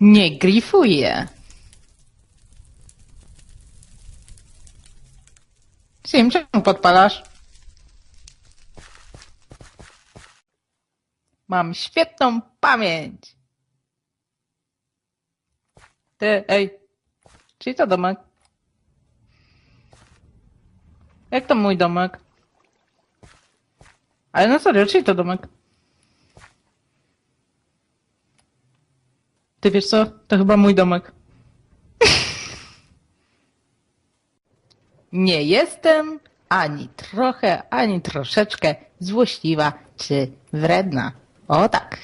Nie grifuję. Sim, czemu podpalasz? Mam świetną pamięć. Ty, ej. Czyli to domek? Jak to mój domek? Ale na serio, czyli to domek? Ty wiesz co? To chyba mój domek. Nie jestem ani trochę, ani troszeczkę złośliwa czy wredna. O tak.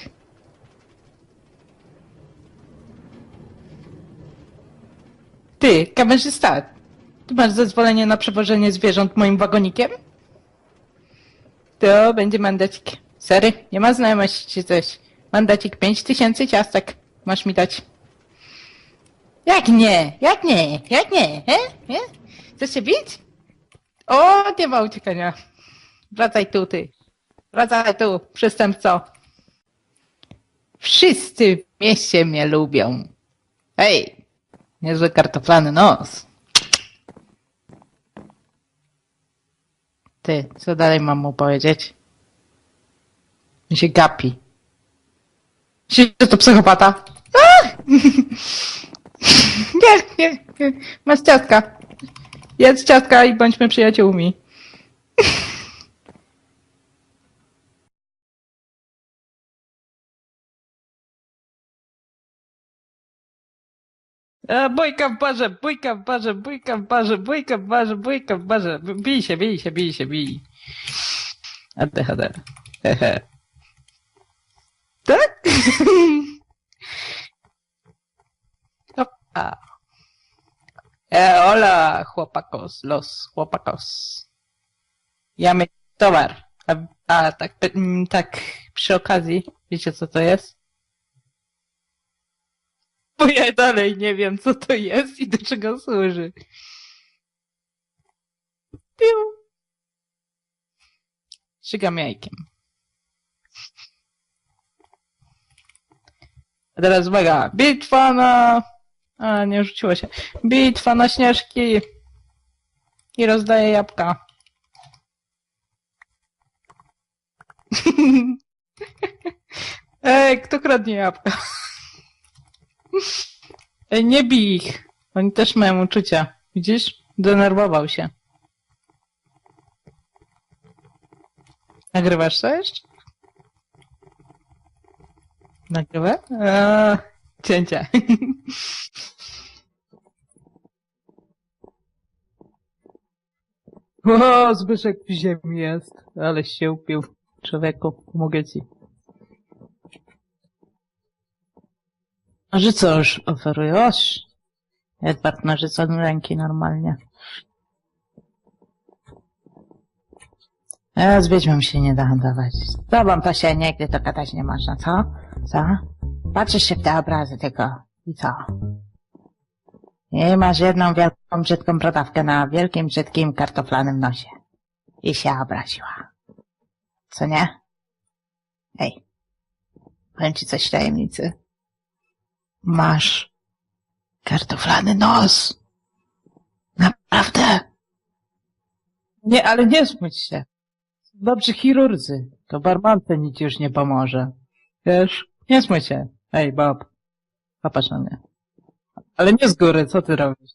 Ty, kamerzysta, ty masz zezwolenie na przewożenie zwierząt moim wagonikiem? To będzie mandacik. Sorry, nie ma znajomości czy coś. Mandacik 5000 ciastek. Masz mi dać. Jak nie? Jak nie? Jak nie? He? He? Chcesz się bić? O, nie ma uciekania. Wracaj tu, ty. Wracaj tu, przestępco. Wszyscy w mieście mnie lubią. Hej, niezły kartoflany nos. Ty, co dalej mam mu powiedzieć? On się gapi. Myślisz, że to psychopata? Ach! Nie, nie, nie. Masz ciastka. Jedz ciastka i bądźmy przyjaciółmi. E, Bójka w barze, bójka w barze, bójka w barze, bójka w barze, bójka w barze. Bij się, bij się, bij się, bij. ADHD. Hehe. Tak? Opa. E, hola, chłopakos, los chłopakos. Ja mieć towar. A, a tak, mm, tak, przy okazji, wiecie co to jest? Bo ja dalej nie wiem, co to jest i do czego służy. Piu. Szygam jajkiem. A teraz uwaga, bitwa na... A, nie rzuciło się. Bitwa na śnieżki. I rozdaję jabłka. Ej, kto kradnie jabłka? Ej, nie bij ich. Oni też mają uczucia. Widzisz? Denerwował się. Nagrywasz to jeszcze? Nagrywa? Eee, cięcie. O, Zbyszek w ziemi jest. Ale się upił. Człowieku, mogę ci. Co już oferujesz? Edward narzucony ręki normalnie. Ja z wiedźmą się nie da handlować. Z tobą to się nigdy to gadać nie można, co? Co? Patrzysz się w te obrazy tylko. I co? I masz jedną wielką, brzydką brodawkę na wielkim, brzydkim, kartoflanym nosie. I się obraziła. Co nie? Ej. Powiem ci coś tajemnicy. Masz kartoflany nos. Naprawdę. Nie, ale nie smuć się. Dobrzy chirurdzy. To barmance nic już nie pomoże. Wiesz, nie smuć się. Ej, Bob. Popatrz na mnie. Ale nie z góry, co ty robisz?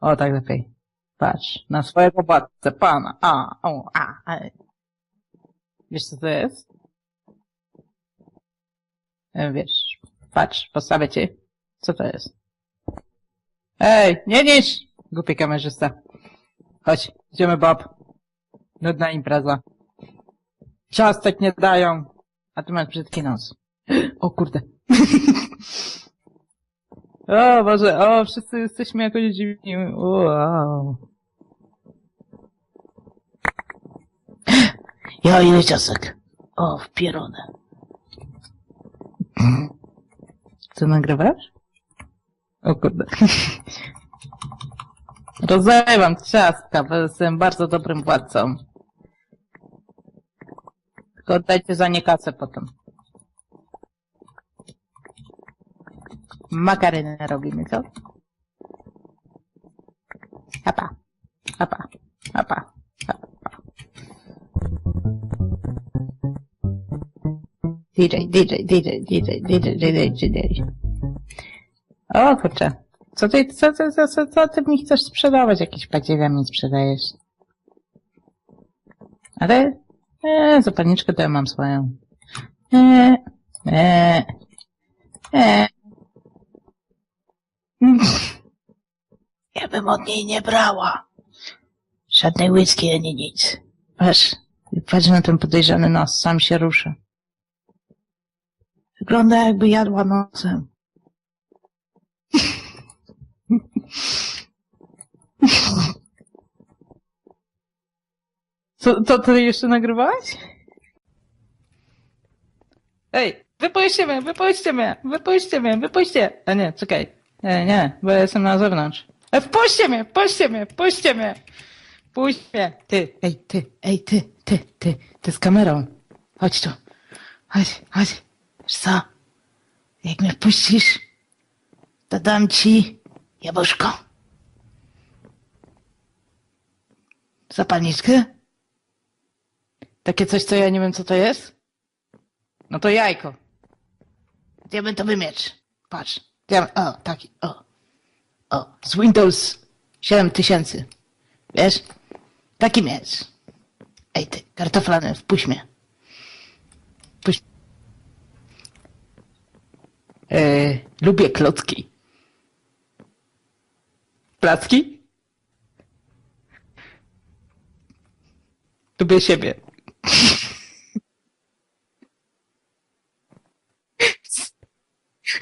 O, tak lepiej. Patrz, na swojego władcę, pana. A, o, a, a. Wiesz, co to jest? E, Wiesz, patrz, postawię ci. Co to jest? Ej, nie niż! Głupi kamerzysta. Chodź, idziemy, Bob. Nudna impreza. Ciastek nie dają. A ty masz brzydki nos. O kurde. o Boże, o, wszyscy jesteśmy jakoś dziwni. Wow. Ja ile ciastek? O, w pieronę. Co nagrywasz? O kurde. Rozlewam ciastka, bo jestem bardzo dobrym władcą. Tylko oddajcie za nie kasę potem. Makarynę robimy, co? Apa, apa, apa, apa. DJ, DJ, DJ, DJ, DJ, DJ, DJ. O kurczę. Co ty, co, co, co, co, co ty mi chcesz sprzedawać? Jakieś badziewia mi sprzedajesz. Ale, e, zapalniczkę to ja mam swoją. E, e, e. Ja bym od niej nie brała. Żadnej whisky ani nic. Patrz, patrz na ten podejrzany nos, sam się rusza. Wygląda jakby jadła nosem. Co, to ty jeszcze nagrywałaś? Ej, wypuśćcie mnie, wypuśćcie mnie, wypuśćcie mnie, wypuśćcie. A nie, czekaj. Nie, nie, bo ja jestem na zewnątrz. E, wpuśćcie mnie, wpuśćcie mnie, wpuśćcie mnie. Puść mnie. Ty, ej, ty, ej, ty, ty, ty, ty z kamerą. Chodź tu. Chodź, chodź. Wiesz co? Jak mnie wpuścisz, to dam ci jabłuszko. Zapalniczkę? Takie coś, co ja nie wiem, co to jest? No to jajko. To wymiecz? Patrz. Gdzie, o, taki, o. O, z Windows 7000. Wiesz? Taki miecz. Ej ty, kartoflany, wpuść mnie. Wpuść. E, lubię klocki. Placki? Lubię siebie.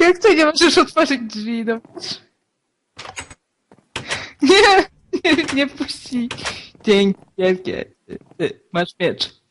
Jak ty nie możesz otworzyć drzwi, no. Nie, nie, nie puści. Dzięki, wielkie. Ty, masz miecz.